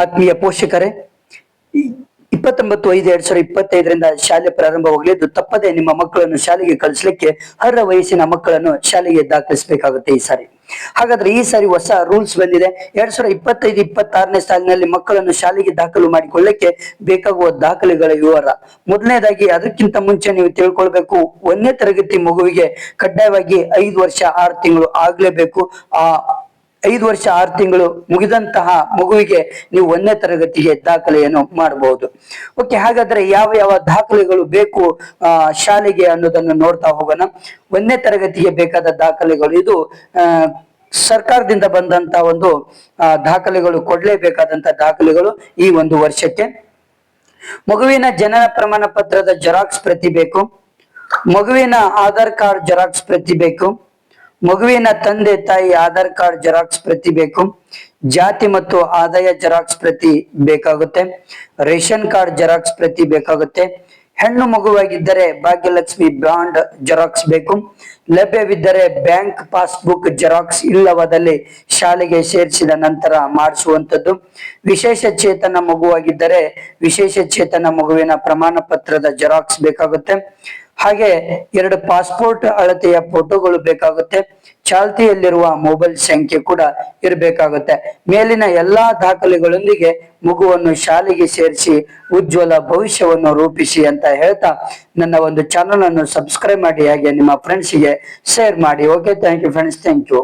ಆತ್ಮೀಯ ಪೋಷಕರೇ ಇಪ್ಪತ್ತೊಂಬತ್ತು ಐದು ಎರಡ್ ಸಾವಿರದ ಇಪ್ಪತ್ತೈದರಿಂದ ಶಾಲೆ ಪ್ರಾರಂಭವಾಗಲಿದ್ದು ತಪ್ಪದೆ ನಿಮ್ಮ ಮಕ್ಕಳನ್ನು ಶಾಲೆಗೆ ಕಳಿಸ್ಲಿಕ್ಕೆ ಅರ್ಹ ವಯಸ್ಸಿನ ಮಕ್ಕಳನ್ನು ಶಾಲೆಗೆ ದಾಖಲಿಸಬೇಕಾಗುತ್ತೆ ಈ ಸಾರಿ. ಹಾಗಾದ್ರೆ ಈ ಸಾರಿ ಹೊಸ ರೂಲ್ಸ್ ಬಂದಿದೆ. ಎರಡ್ ಸಾವಿರದ ಇಪ್ಪತ್ತೈದು, ಇಪ್ಪತ್ತಾರನೇ ಸಾಲಿನಲ್ಲಿ ಮಕ್ಕಳನ್ನು ಶಾಲೆಗೆ ದಾಖಲು ಮಾಡಿಕೊಳ್ಳಕ್ಕೆ ಬೇಕಾಗುವ ದಾಖಲೆಗಳ ವಿವರ. ಮೊದಲನೇದಾಗಿ, ಅದಕ್ಕಿಂತ ಮುಂಚೆ ನೀವು ತಿಳ್ಕೊಳ್ಬೇಕು, ಒಂದನೇ ತರಗತಿ ಮಗುವಿಗೆ ಕಡ್ಡಾಯವಾಗಿ ಐದು ವರ್ಷ ಆರು ತಿಂಗಳು ಆಗ್ಲೇಬೇಕು. ಆ ಐದು ವರ್ಷ, ಆರು ತಿಂಗಳು ಮುಗಿದಂತಹ ಮಗುವಿಗೆ ನೀವು ಒಂದನೇ ತರಗತಿಗೆ ದಾಖಲೆಯನ್ನು ಮಾಡಬಹುದು ಓಕೆ, ಹಾಗಾದ್ರೆ ಯಾವ ಯಾವ ದಾಖಲೆಗಳು ಬೇಕು ಶಾಲೆಗೆ ಅನ್ನೋದನ್ನು ನೋಡ್ತಾ ಹೋಗೋಣ. ಒಂದನೇ ತರಗತಿಗೆ ಬೇಕಾದ ದಾಖಲೆಗಳು ಇದು ಸರ್ಕಾರದಿಂದ ಬಂದಂತ ಒಂದು ದಾಖಲೆಗಳು, ಕೊಡ್ಲೇಬೇಕಾದಂತ ದಾಖಲೆಗಳು ಈ ಒಂದು ವರ್ಷಕ್ಕೆ. ಮಗುವಿನ ಜನನ ಪ್ರಮಾಣ ಪತ್ರದ ಜೆರಾಕ್ಸ್ ಪ್ರತಿ ಬೇಕು. ಮಗುವಿನ ಆಧಾರ್ ಕಾರ್ಡ್ ಜೆರಾಕ್ಸ್ ಪ್ರತಿ ಬೇಕು. ಮಗುವಿನ ತಂದೆ ತಾಯಿ ಆಧಾರ್ ಕಾರ್ಡ್ ಜೆರಾಕ್ಸ್ ಪ್ರತಿ ಬೇಕು. ಜಾತಿ ಮತ್ತು ಆದಾಯ ಜೆರಾಕ್ಸ್ ಪ್ರತಿ ಬೇಕಾಗುತ್ತೆ. ರೇಷನ್ ಕಾರ್ಡ್ ಜೆರಾಕ್ಸ್ ಪ್ರತಿ ಬೇಕಾಗುತ್ತೆ. ಹೆಣ್ಣು ಮಗುವಾಗಿದ್ದರೆ ಭಾಗ್ಯಲಕ್ಷ್ಮಿ ಬ್ರಾಂಡ್ ಜೆರಾಕ್ಸ್ ಬೇಕು. ಲಭ್ಯವಿದ್ದರೆ ಬ್ಯಾಂಕ್ ಪಾಸ್ಬುಕ್ ಜೆರಾಕ್ಸ್ ಇಲ್ಲವಾದಲ್ಲಿ ಶಾಲೆಗೆ ಸೇರಿಸಿದ ನಂತರ ಮಾಡಿಸುವಂಥದ್ದು. ವಿಶೇಷ ಚೇತನ ಮಗುವಾಗಿದ್ದರೆ ವಿಶೇಷ ಚೇತನ ಮಗುವಿನ ಪ್ರಮಾಣ ಪತ್ರದ ಜೆರಾಕ್ಸ್ ಬೇಕಾಗುತ್ತೆ. ಹಾಗೆ ಎರಡು ಪಾಸ್ಪೋರ್ಟ್ ಅಳತೆಯ ಫೋಟೋಗಳು ಬೇಕಾಗುತ್ತೆ. ಚಾಲ್ತಿಯಲ್ಲಿರುವ ಮೊಬೈಲ್ ಸಂಖ್ಯೆ ಕೂಡ ಇರಬೇಕಾಗುತ್ತೆ. ಮೇಲಿನ ಎಲ್ಲಾ ದಾಖಲೆಗಳೊಂದಿಗೆ ಮಗುವನ್ನು ಶಾಲೆಗೆ ಸೇರಿಸಿ ಉಜ್ವಲ ಭವಿಷ್ಯವನ್ನು ರೂಪಿಸಿ ಅಂತ ಹೇಳ್ತಾ ನನ್ನ ಒಂದು ಚಾನಲ್ ಅನ್ನು ಸಬ್ಸ್ಕ್ರೈಬ್ ಮಾಡಿ ಹಾಗೆ ನಿಮ್ಮ ಫ್ರೆಂಡ್ಸ್ಗೆ ಶೇರ್ ಮಾಡಿ. Okay thank you friends thank you